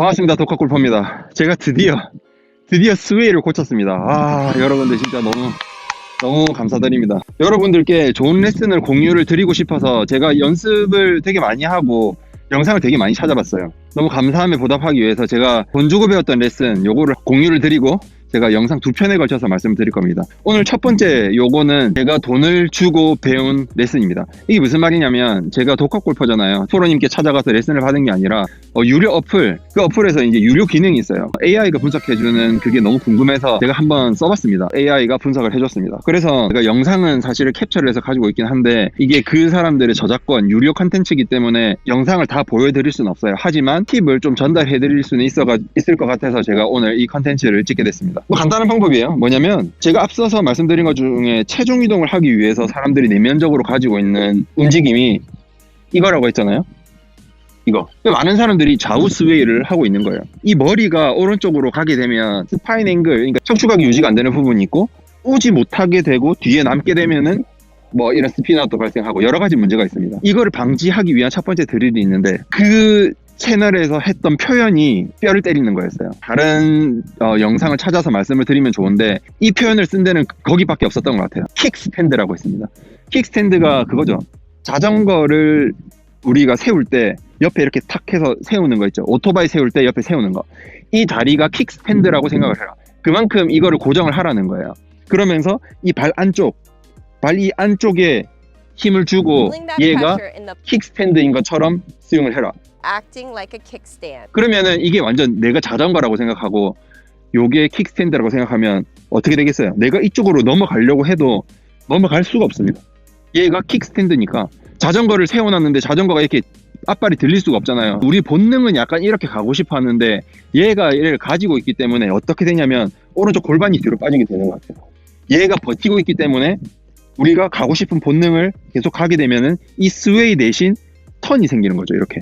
반갑습니다. 독학골퍼입니다. 제가 드디어, 드디어 스웨이를 고쳤습니다. 아, 여러분들 진짜 너무, 너무 감사드립니다. 여러분들께 좋은 레슨을 공유를 드리고 싶어서 제가 연습을 되게 많이 하고 영상을 되게 많이 찾아봤어요. 너무 감사함에 보답하기 위해서 제가 돈 주고 배웠던 레슨 요거를 공유를 드리고 제가 영상 두 편에 걸쳐서 말씀을 드릴 겁니다. 오늘 첫 번째 요거는 제가 돈을 주고 배운 레슨입니다. 이게 무슨 말이냐면 제가 독학 골퍼잖아요. 프로님께 찾아가서 레슨을 받은 게 아니라 어, 유료 어플 그 어플에서 이제 유료 기능이 있어요. AI가 분석해주는 그게 너무 궁금해서 제가 한번 써봤습니다. AI가 분석을 해줬습니다. 그래서 제가 영상은 사실 캡처를 해서 가지고 있긴 한데 이게 그 사람들의 저작권 유료 컨텐츠이기 때문에 영상을 다 보여드릴 수는 없어요. 하지만 팁을 좀 전달해드릴 수는 있어가, 있을 것 같아서 제가 오늘 이 컨텐츠를 찍게 됐습니다. 뭐 간단한 방법이에요. 뭐냐면 제가 앞서서 말씀드린 것 중에 체중 이동을 하기 위해서 사람들이 내면적으로 가지고 있는 움직임이 이거라고 했잖아요. 이거. 많은 사람들이 좌우 스웨이를 하고 있는 거예요. 이 머리가 오른쪽으로 가게 되면 스파인 앵글, 그러니까 척추각이 유지가 안 되는 부분이 있고 오지 못하게 되고 뒤에 남게 되면은 뭐 이런 스피너도 발생하고 여러 가지 문제가 있습니다. 이거를 방지하기 위한 첫 번째 드릴이 있는데 그 채널에서 했던 표현이 뼈를 때리는 거였어요. 다른 어, 영상을 찾아서 말씀을 드리면 좋은데 이 표현을 쓴 데는 거기밖에 없었던 것 같아요. 킥스탠드라고 했습니다. 킥스탠드가 그거죠. 자전거를 우리가 세울 때 옆에 이렇게 탁 해서 세우는 거 있죠. 오토바이 세울 때 옆에 세우는 거. 이 다리가 킥스탠드라고 생각을 해라. 그만큼 이거를 고정을 하라는 거예요. 그러면서 이 발 안쪽, 발 이 안쪽에 힘을 주고 얘가 킥스탠드인 것처럼 스윙을 해라. 그러면은 이게 완전 내가 자전거라고 생각하고 요게 킥스탠드라고 생각하면 어떻게 되겠어요? 내가 이쪽으로 넘어가려고 해도 넘어갈 수가 없습니다. 얘가 킥스탠드니까 자전거를 세워놨는데 자전거가 이렇게 앞발이 들릴 수가 없잖아요. 우리 본능은 약간 이렇게 가고 싶어 하는데 얘가 얘를 가지고 있기 때문에 어떻게 되냐면 오른쪽 골반이 뒤로 빠지게 되는 것 같아요. 얘가 버티고 있기 때문에 우리가 가고 싶은 본능을 계속 가게 되면은 이 스웨이 대신 턴이 생기는 거죠. 이렇게.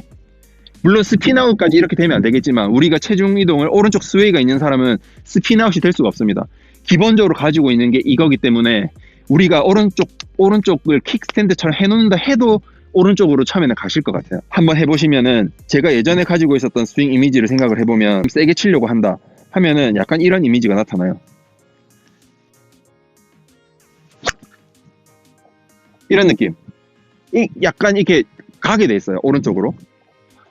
물론 스피나웃까지 이렇게 되면 안 되겠지만 우리가 체중 이동을 오른쪽 스웨이가 있는 사람은 스피나웃이 될 수가 없습니다. 기본적으로 가지고 있는 게 이거기 때문에 우리가 오른쪽 오른쪽을 킥스탠드처럼 해놓는다 해도 오른쪽으로 처음에는 가실 것 같아요. 한번 해보시면은 제가 예전에 가지고 있었던 스윙 이미지를 생각을 해보면 세게 치려고 한다 하면은 약간 이런 이미지가 나타나요. 이런 느낌. 이 약간 이렇게 가게 돼 있어요 오른쪽으로.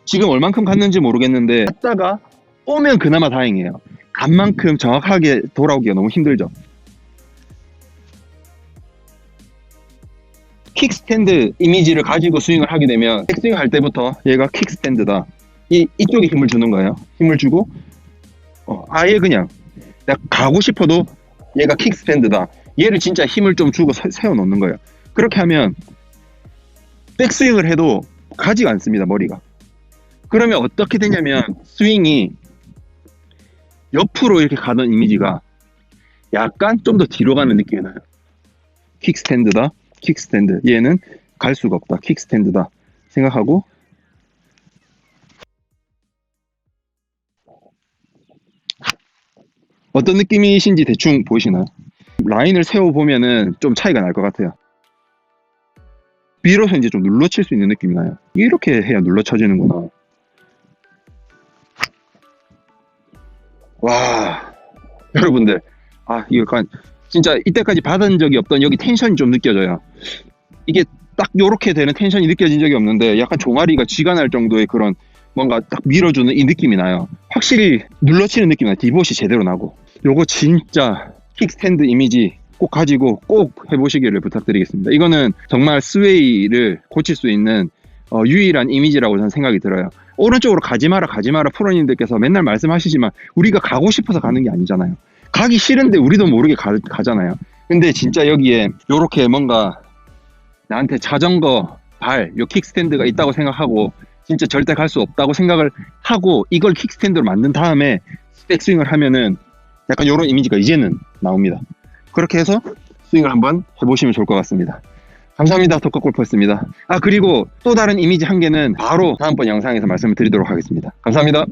지금 얼만큼 갔는지 모르겠는데 갔다가 오면 그나마 다행이에요. 간 만큼 정확하게 돌아오기가 너무 힘들죠. 킥스탠드 이미지를 가지고 스윙을 하게 되면 백스윙 할 때부터 얘가 킥스탠드다. 이, 이쪽에 힘을 주는 거예요. 힘을 주고 어, 아예 그냥 내가 가고 싶어도 얘가 킥스탠드다. 얘를 진짜 힘을 좀 주고 세, 세워놓는 거예요. 그렇게 하면 백스윙을 해도 가지가 않습니다. 머리가. 그러면 어떻게 되냐면 스윙이 옆으로 이렇게 가던 이미지가 약간 좀 더 뒤로 가는 느낌이 나요. 킥스탠드다. 킥스탠드. 얘는 갈 수가 없다. 킥스탠드다. 생각하고 어떤 느낌이신지 대충 보이시나요? 라인을 세워 보면은 좀 차이가 날 것 같아요. 밀어서 이제 좀 눌러칠 수 있는 느낌이 나요. 이렇게 해야 눌러쳐지는구나. 와, 여러분들, 아, 이거 약간, 진짜 이때까지 받은 적이 없던 여기 텐션이 좀 느껴져요. 이게 딱 요렇게 되는 텐션이 느껴진 적이 없는데, 약간 종아리가 쥐가 날 정도의 그런 뭔가 딱 밀어주는 이 느낌이 나요. 확실히 눌러치는 느낌이 나요. 디봇이 제대로 나고. 요거 진짜 킥스탠드 이미지 꼭 가지고 꼭 해보시기를 부탁드리겠습니다. 이거는 정말 스웨이를 고칠 수 있는 어, 유일한 이미지라고 저는 생각이 들어요. 오른쪽으로 가지 마라 가지 마라 프로님들께서 맨날 말씀하시지만 우리가 가고 싶어서 가는 게 아니잖아요. 가기 싫은데 우리도 모르게 가, 가잖아요. 근데 진짜 여기에 요렇게 뭔가 나한테 자전거 발, 요 킥스탠드가 있다고 생각하고 진짜 절대 갈 수 없다고 생각을 하고 이걸 킥스탠드로 만든 다음에 백스윙을 하면은 약간 요런 이미지가 이제는 나옵니다. 그렇게 해서 스윙을 한번 해보시면 좋을 것 같습니다. 감사합니다. 독학골퍼였습니다. 아, 그리고 또 다른 이미지 한 개는 바로 다음번 영상에서 말씀을 드리도록 하겠습니다. 감사합니다.